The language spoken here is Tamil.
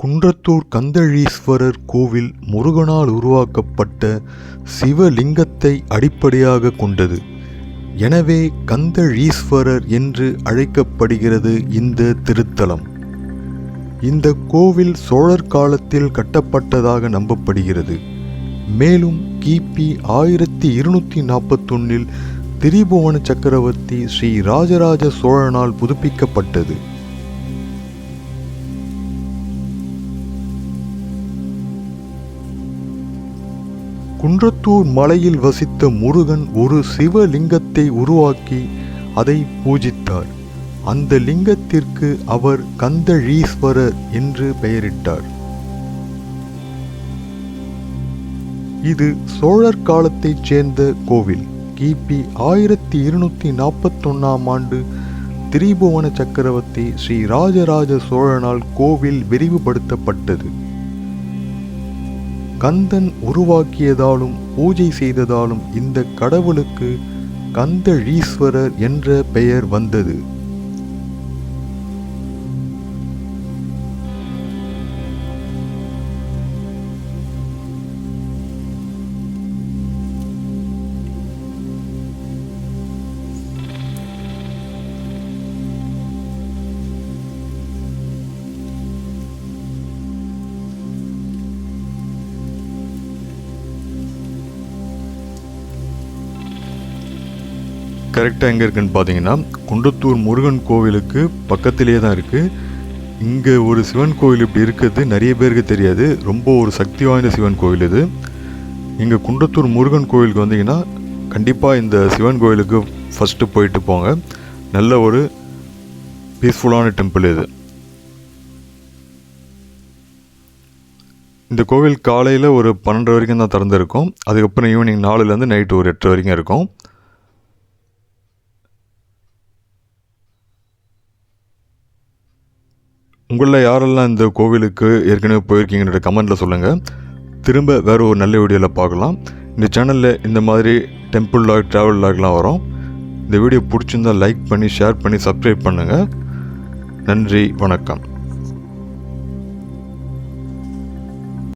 குன்றத்தூர் கந்தழீஸ்வரர் கோவில் முருகனால் உருவாக்கப்பட்ட சிவலிங்கத்தை அடிப்படையாக கொண்டது. எனவே கந்தழீஸ்வரர் என்று அழைக்கப்படுகிறது இந்த திருத்தலம். இந்த கோவில் சோழர் காலத்தில் கட்டப்பட்டதாக நம்பப்படுகிறது. மேலும் கிபி ஆயிரத்தி இருநூற்றி நாற்பத்தொன்னில் திரிபுவன சக்கரவர்த்தி ஸ்ரீ ராஜராஜ சோழனால் புதுப்பிக்கப்பட்டது. குன்றத்தூர் மலையில் வசித்த முருகன் ஒரு சிவலிங்கத்தை உருவாக்கி அதை பூஜித்தார். அந்த லிங்கத்திற்கு அவர் கந்தழீஸ்வரர் என்று பெயரிட்டார். இது சோழர் காலத்தைச் சேர்ந்த கோவில். கிபி ஆயிரத்தி இருநூத்தி நாற்பத்தொன்னாம் ஆண்டு திரிபுவன சக்கரவர்த்தி ஸ்ரீ ராஜராஜ சோழனால் கோவில் விரிவுபடுத்தப்பட்டது. கந்தன் உருவாக்கியதாலும் பூஜை செய்ததாலும் இந்த கடவுளுக்கு கந்தழீஸ்வரர் என்ற பெயர் வந்தது. கரெக்டாக எங்கே இருக்குன்னு பார்த்தீங்கன்னா குண்டத்தூர் முருகன் கோவிலுக்கு பக்கத்திலே தான் இருக்குது இங்கே ஒரு சிவன் கோவில் இப்படி இருக்கிறது நிறைய பேருக்கு தெரியாது. ரொம்ப ஒரு சக்தி வாய்ந்த சிவன் கோவில் இது. இங்கே குண்டத்தூர் முருகன் கோவிலுக்கு வந்தீங்கன்னா கண்டிப்பாக இந்த சிவன் கோவிலுக்கு ஃபஸ்ட்டு போயிட்டு போங்க. நல்ல ஒரு பீஸ்ஃபுல்லான டெம்பிள் இது. இந்த கோவில் காலையில் ஒரு பன்னெண்டு வரைக்கும் தான் திறந்துருக்கும். அதுக்கப்புறம் ஈவினிங் நாலுலேருந்து நைட்டு ஒரு எட்டு வரைக்கும் இருக்கும். உங்களில் யாரெல்லாம் இந்த கோவிலுக்கு ஏற்கனவே போயிருக்கீங்கன்ற கமெண்ட்டில் சொல்லுங்கள் திரும்ப வேறு ஒரு நல்ல வீடியோவில் பார்க்கலாம். இந்த சேனலில் இந்த மாதிரி டெம்பிள் லாக் ட்ராவல் லாக்லாம் வரும். இந்த வீடியோ பிடிச்சிருந்தால் லைக் பண்ணி ஷேர் பண்ணி சப்ஸ்கிரைப் பண்ணுங்கள் நன்றி வணக்கம்.